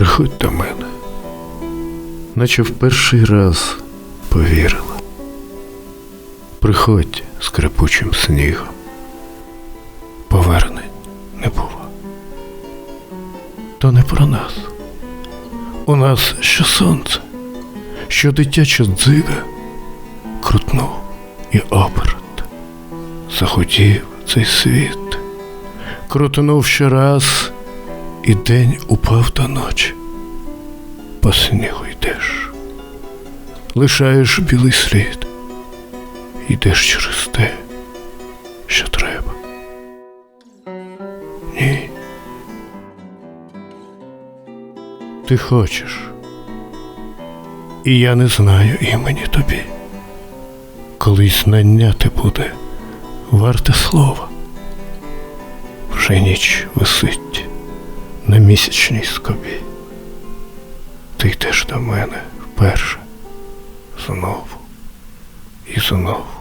приходь до мене, наче в перший раз повірила. Приходь скрипучим снігом, повернень не бува. То не про нас. У нас що сонце, що дитяча дзига крутнув і оберт. Захотів цей світ, крутнув ще раз, і день упав до ночі. По снігу йдеш, лишаєш білий слід, йдеш через те, що треба. Ні. Ти хочеш, і я не знаю імені тобі. Колись наняти буде варте слова. Вже ніч висить на місячній скобі. Ти йдеш до мене вперше знову і знову.